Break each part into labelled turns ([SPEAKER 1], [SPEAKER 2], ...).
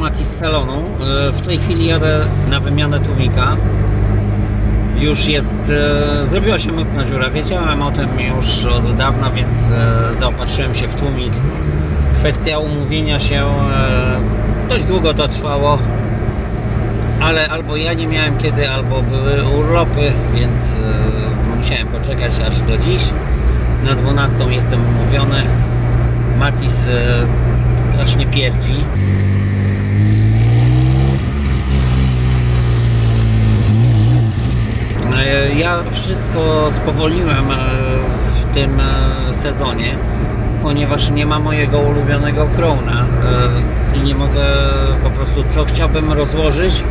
[SPEAKER 1] w kolejnym odcinku Mati z salonu. E, W tej chwili jadę na wymianę tłumika. Już jest, e, zrobiła się mocna dziura. Wiedziałem o tym już od dawna, więc e, zaopatrzyłem się w tłumik. Kwestia umówienia się dość długo to trwało, ale albo ja nie miałem kiedy, albo były urlopy, więc musiałem poczekać aż do dziś. Na 12 jestem umówiony. Matis strasznie pierdzi. Ja wszystko spowolniłem e, w tym e, sezonie, ponieważ nie ma mojego ulubionego krona e, i nie mogę po prostu co chciałbym rozłożyć,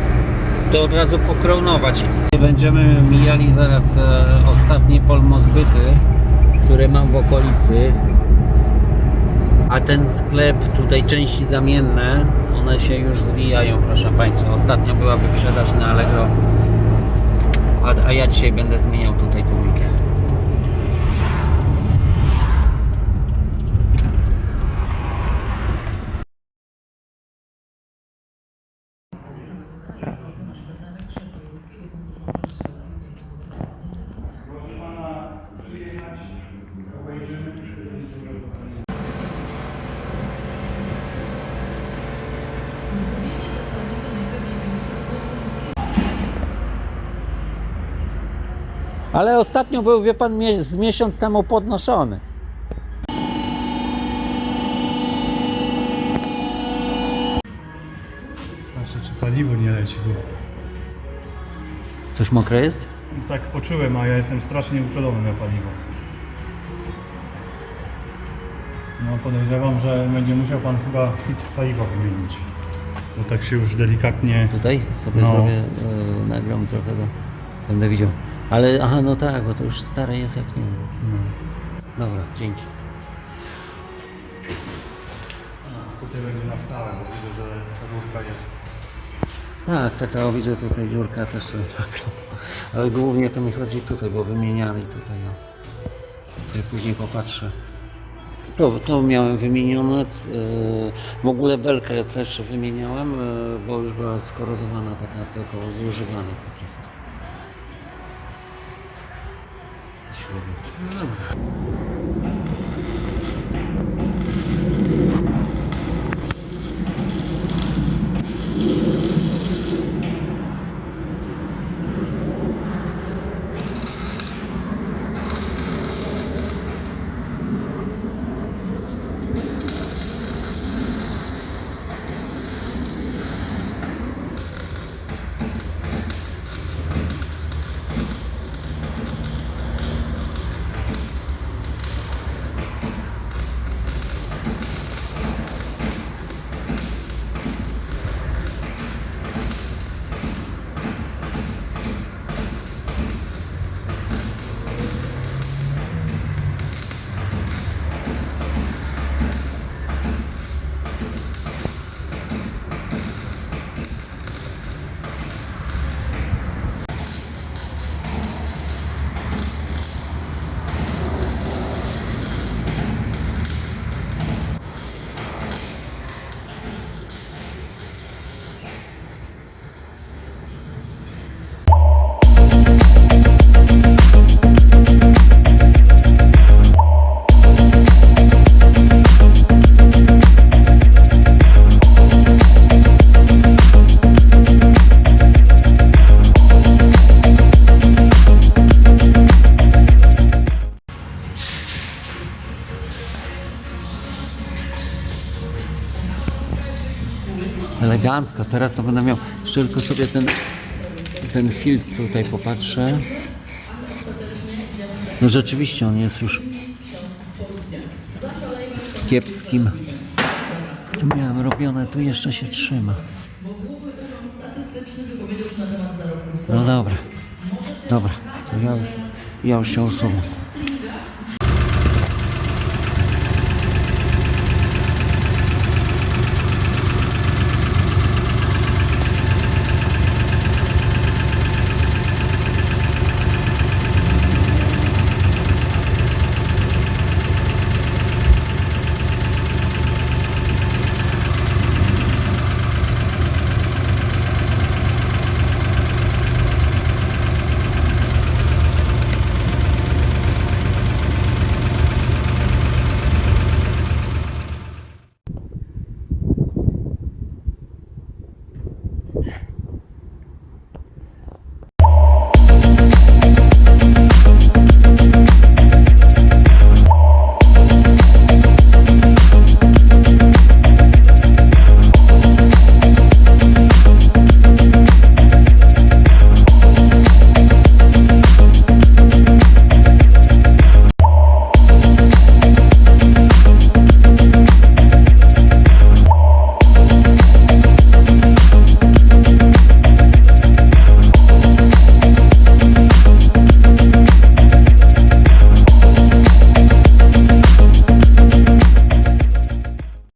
[SPEAKER 1] to od razu pokronować. Będziemy mijali zaraz e, ostatnie polmozbyty, które mam w okolicy. A ten sklep, tutaj części zamienne, one się już zwijają, proszę Państwa. Ostatnio była wyprzedaż na Allegro, a, ja dzisiaj będę zmieniał tutaj tłumik. Ale ostatnio był, wie Pan, z miesiąc temu podnoszony.
[SPEAKER 2] Patrzę, czy paliwo nie leci, bo
[SPEAKER 1] Coś mokre jest?
[SPEAKER 2] tak poczułem, a ja jestem strasznie uczulony na paliwo. No podejrzewam, że będzie musiał Pan chyba filtr paliwa wymienić. Bo tak się już delikatnie...
[SPEAKER 1] Tutaj sobie
[SPEAKER 2] No.
[SPEAKER 1] zrobię, e, nagram trochę, to będę widział. Ale, aha, no tak, bo to już stare jest jak nie.
[SPEAKER 2] No.
[SPEAKER 1] Dobra, dzięki.
[SPEAKER 2] Tutaj będzie na stałe, bo widzę, że ta rurka jest...
[SPEAKER 1] Tak, taka, o widzę tutaj dziurka też sobie nagram. Ale głównie to mi chodzi tutaj, bo wymieniali tutaj, o. Sobie później popatrzę. To, to miałem wymienione. e, W ogóle belkę też wymieniałem, e, bo już była skorodowana taka, tylko zużywana po prostu. Śruby. No Elegancko, teraz to będę miał, tylko sobie ten, ten filtr tutaj popatrzę. No rzeczywiście on jest już kiepskim. Tu miałem robione, tu jeszcze się trzyma. No dobra, dobra, to ja już, ja już się usuwam.